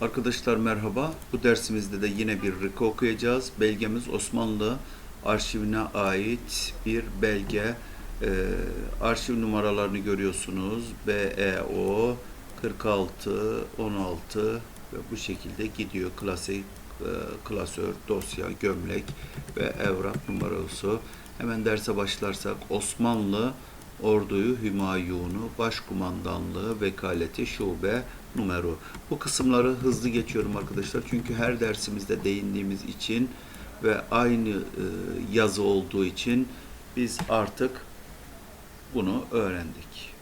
Arkadaşlar merhaba. Bu dersimizde de yine bir rıkı okuyacağız. Belgemiz Osmanlı arşivine ait bir belge. Ee, arşiv numaralarını görüyorsunuz. BEO 46, 16 ve bu şekilde gidiyor. Klasik, e, klasör, dosya, gömlek ve evrak numarası. Hemen derse başlarsak Osmanlı Orduyu Hümayunu, Başkumandanlığı, Vekaleti, Şube, Numero. Bu kısımları hızlı geçiyorum arkadaşlar. Çünkü her dersimizde değindiğimiz için ve aynı e, yazı olduğu için biz artık bunu öğrendik.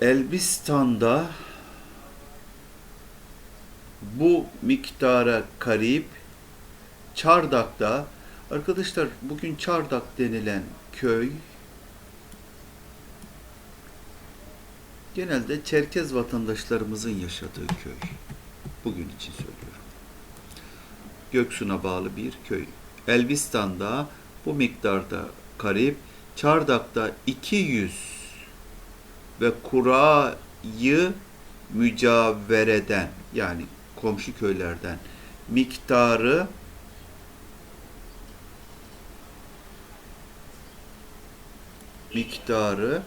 Elbistan'da bu miktara karip Çardak'ta arkadaşlar bugün Çardak denilen köy genelde Çerkez vatandaşlarımızın yaşadığı köy. Bugün için söylüyorum. Göksu'na bağlı bir köy. Elbistan'da bu miktarda karip, Çardak'ta 200 ve Kura'yı mücavereden yani komşu köylerden miktarı miktarı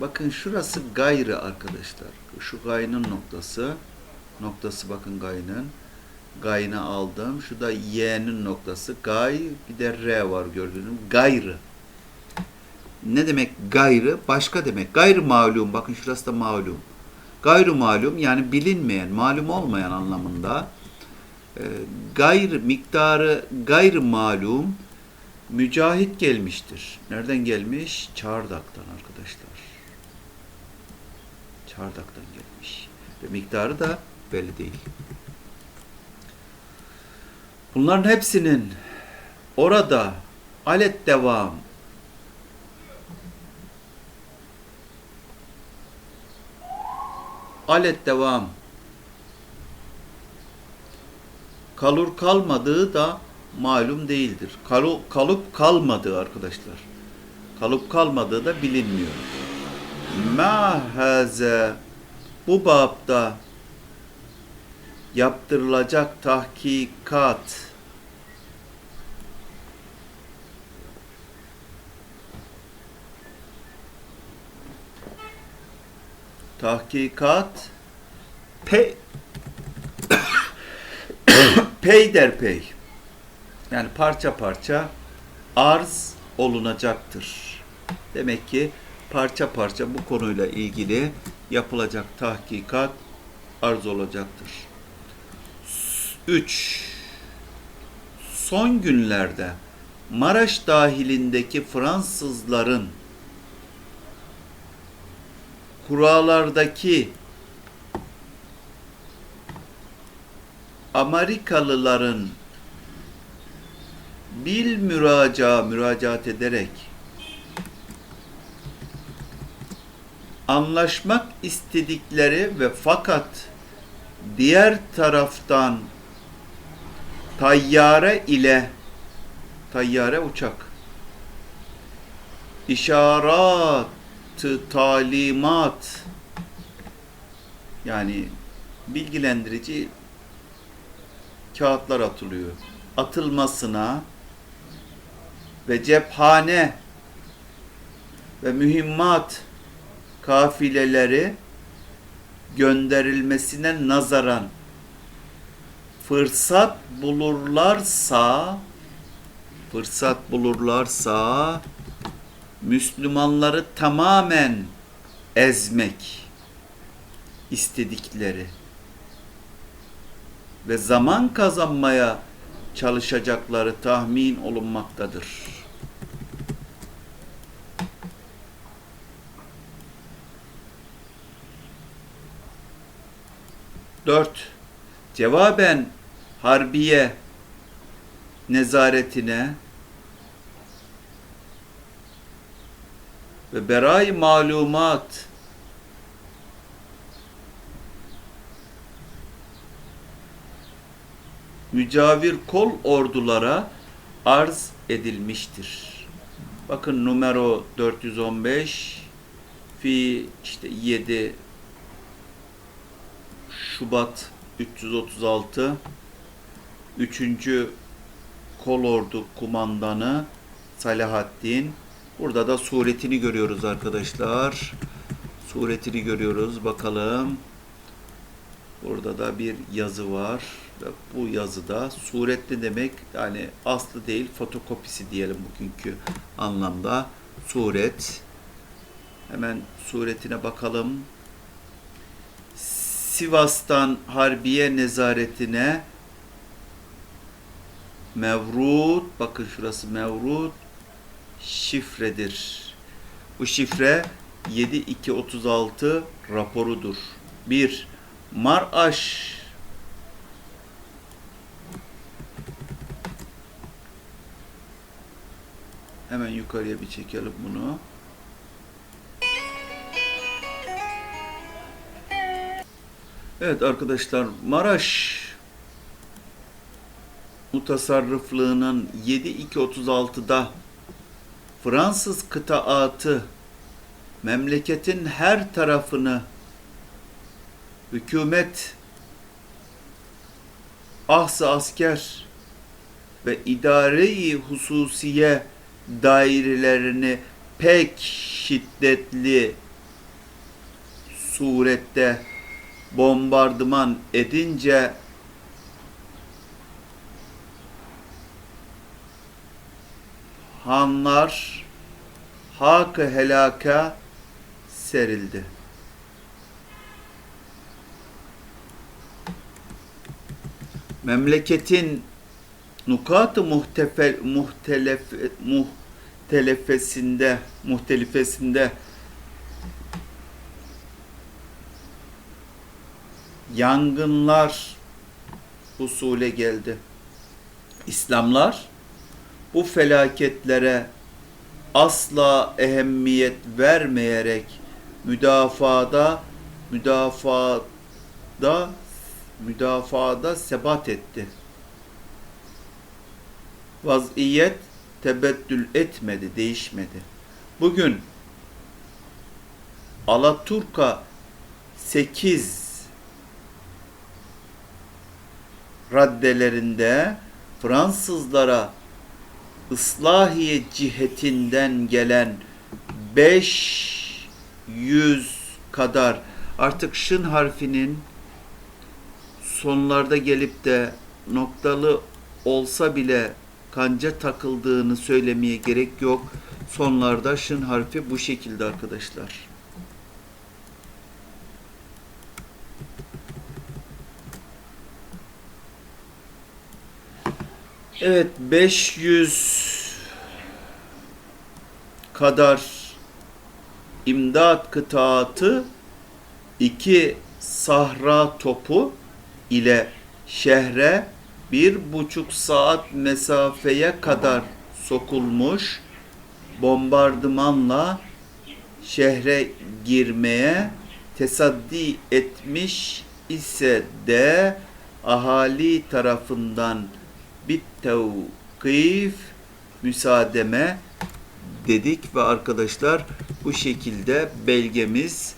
bakın şurası gayrı arkadaşlar. Şu gaynın noktası noktası bakın gaynın gayını aldım. Şu da y'nin noktası. Gay bir de r var gördüğünüz. Gayrı. Ne demek gayrı? Başka demek. Gayrı malum. Bakın şurası da malum. Gayrı malum yani bilinmeyen, malum olmayan anlamında. E, gayrı miktarı gayrı malum mücahit gelmiştir. Nereden gelmiş? Çardak'tan arkadaşlar. Çardak'tan gelmiş. Ve miktarı da belli değil. Bunların hepsinin orada alet devam alet devam kalur kalmadığı da malum değildir. Kalu, kalıp kalmadığı arkadaşlar. Kalıp kalmadığı da bilinmiyor. Mahaze bu babda yaptırılacak tahkikat tahkikat pey peyderpey yani parça parça arz olunacaktır. Demek ki parça parça bu konuyla ilgili yapılacak tahkikat arz olacaktır. 3. Son günlerde Maraş dahilindeki Fransızların kurallardaki Amerikalıların bil müraca müracaat ederek anlaşmak istedikleri ve fakat diğer taraftan tayyare ile tayyare uçak işaret talimat yani bilgilendirici kağıtlar atılıyor. Atılmasına ve cephane ve mühimmat kafileleri gönderilmesine nazaran fırsat bulurlarsa fırsat bulurlarsa Müslümanları tamamen ezmek istedikleri ve zaman kazanmaya çalışacakları tahmin olunmaktadır. Dört, cevaben harbiye nezaretine ve beray malumat mücavir kol ordulara arz edilmiştir. Bakın numaro 415 fi işte 7 Şubat 336 3. Kolordu kumandanı Salahaddin. Burada da suretini görüyoruz arkadaşlar. Suretini görüyoruz. Bakalım. Burada da bir yazı var. Bu yazıda suretli demek yani aslı değil fotokopisi diyelim bugünkü anlamda. Suret. Hemen suretine bakalım. Sivas'tan Harbiye Nezaretine Mevrut, bakın şurası Mevrut şifredir. Bu şifre 7236 raporudur. 1. Maraş Hemen yukarıya bir çekelim bunu. Evet arkadaşlar Maraş mutasarrıflığının 7236'da Fransız kıtaatı memleketin her tarafını hükümet ahsı asker ve idare-i hususiye dairelerini pek şiddetli surette bombardıman edince hanlar hak helaka serildi. Memleketin nukat-ı muhtelefesinde muhtelifesinde yangınlar husule geldi. İslamlar bu felaketlere asla ehemmiyet vermeyerek müdafada müdafada müdafada sebat etti. Vaziyet tebeddül etmedi, değişmedi. Bugün Alaturka 8 raddelerinde Fransızlara ıslahiye cihetinden gelen 500 kadar artık şın harfinin sonlarda gelip de noktalı olsa bile kanca takıldığını söylemeye gerek yok. Sonlarda şın harfi bu şekilde arkadaşlar. Evet 500 kadar imdat kıtaatı iki sahra topu ile şehre bir buçuk saat mesafeye kadar sokulmuş bombardımanla şehre girmeye tesaddi etmiş ise de ahali tarafından bit tevkif müsaademe dedik ve arkadaşlar bu şekilde belgemiz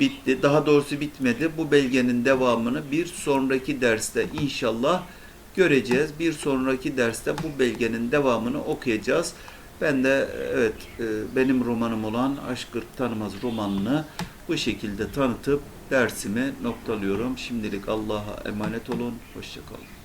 bitti. Daha doğrusu bitmedi. Bu belgenin devamını bir sonraki derste inşallah göreceğiz. Bir sonraki derste bu belgenin devamını okuyacağız. Ben de evet e, benim romanım olan Aşkı Tanımaz romanını bu şekilde tanıtıp dersimi noktalıyorum. Şimdilik Allah'a emanet olun. Hoşçakalın.